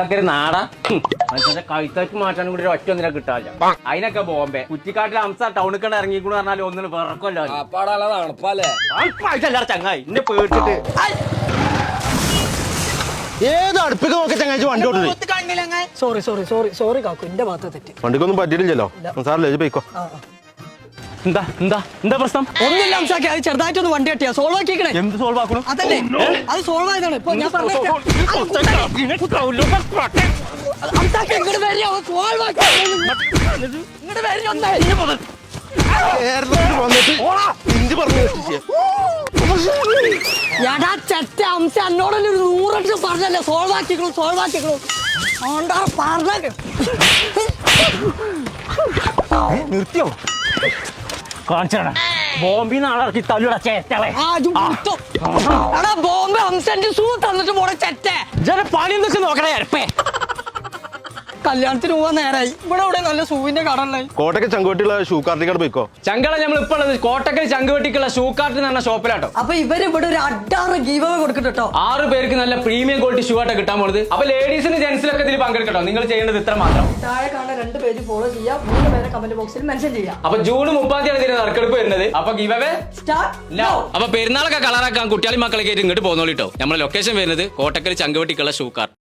നാടാ. മനുഷ്യന്റെ കഴുത്തേക്ക് മാറ്റാനും കൂടി ഒറ്റ ഒന്നിനെ കിട്ടാല്ല അതിനൊക്കെ ബോംബെ. കുറ്റിക്കാട്ടിൽ അംസ ടൗണിൽ കണ്ട് ഇറങ്ങിക്കൂടെ പറഞ്ഞാൽ ഒന്നിന് വിറക്കല്ലോ ചങ്ങായി. എന്നെ പേടിച്ചിട്ട്. ഏത് അടുപ്പിക്ക് നോക്കി ചങ്ങാഴ്ച വണ്ടി ഓടുന്നത് സോറി സോറി സോറി സോറി കാക്കു. എന്റെ ഭാഗത്ത് തെറ്റി. വണ്ടിക്കൊന്നും പറ്റിയിട്ടില്ലല്ലോ. സാറല്ലേ പോയിക്കോ. എന്താ എന്താ എന്താ പ്രശ്നം? ഒന്നില്ല അംസാക്കി അത് ചെറുതായിട്ടൊന്ന് വണ്ടി കെട്ടിയാ? സോൾവ് ആക്കിക്കണേ എന്ത് സോൾവ് ആക്കണം? അതല്ലേ അത് സോൾവ് ആയതാണ്. ഇപ്പൊ ഞാൻ എടാ ചെറ്റ അംസ എന്നോടല്ലേ ഒരു നൂറെട്ട് പറഞ്ഞല്ലേ? സോൾവ് ആക്കിക്കണു സോൾവ് ആക്കിക്കണു ഓണ്ടാ പറഞ്ഞ നിർത്തിയോ? കാണിച്ചാണ് ആളിറക്കി തല്ലുടാ ചേറ്റളെ. ബോംബെ ഹംസന്റെ സൂ തന്നിട്ട് പോണ ചെറ്റ. ജന പണി എന്തൊക്കെ നോക്കണേ അരപ്പേ? കല്യാണത്തിന് പോവാൻ നേരായി. ഇവിടെ ഇവിടെ നല്ല ഷൂവിന്റെ കട ഉള്ളത് കോട്ടയ്ക്ക് ചങ്കുവട്ടിയുള്ള ഷൂ കാർട്ടിക്കാട് പോയിക്കോ? ചങ്കള നമ്മൾ ഇപ്പോൾ ഉള്ളത് കോട്ടക്കൽ ചങ്കുവെട്ടിക്കുള്ള ഷൂ കാർട്ട് എന്ന് പറഞ്ഞ ഷോപ്പിലാട്ടോ. അപ്പൊ ഇവർ ഇവിടെ ഒരു അഡാറ് ഗീവ് കൊടുക്കട്ടോ ആറ് പേർക്ക് നല്ല പ്രീമിയം ക്വാളിറ്റി ഷൂ ആട്ടോ കിട്ടാൻ പോണത്. അപ്പൊ ലേഡീസിന് ജെന്റ്സിലൊക്കെ ഇതിൽ പങ്കെടുക്കട്ടോ. നിങ്ങൾ ചെയ്യേണ്ടത് ഇത്ര മാത്രം. താഴെ കാണുന്ന രണ്ട് പേജ് ഫോളോ ചെയ്യാം. മൂന്ന് പേരെ കമന്റ് ബോക്സിൽ മെൻഷൻ ചെയ്യാം. അപ്പൊ ജൂൺ മുപ്പാം തീയതി ഇതിന് നറുക്കെടുപ്പ് വരുന്നത്. അപ്പൊ ഗീവേ സ്റ്റാർട്ട് നൗ അപ്പൊ പെരുന്നാളൊക്കെ കളറാക്കാൻ കുട്ടിയാളി മക്കളൊക്കെ ആയിട്ട് ഇങ്ങോട്ട് പോകുന്നോളിട്ടോ നമ്മുടെ ലൊക്കേഷൻ വരുന്നത് കോട്ടക്കൽ ചങ്കുവെട്ടിക്കുള്ള ഷൂ കാർട്ട്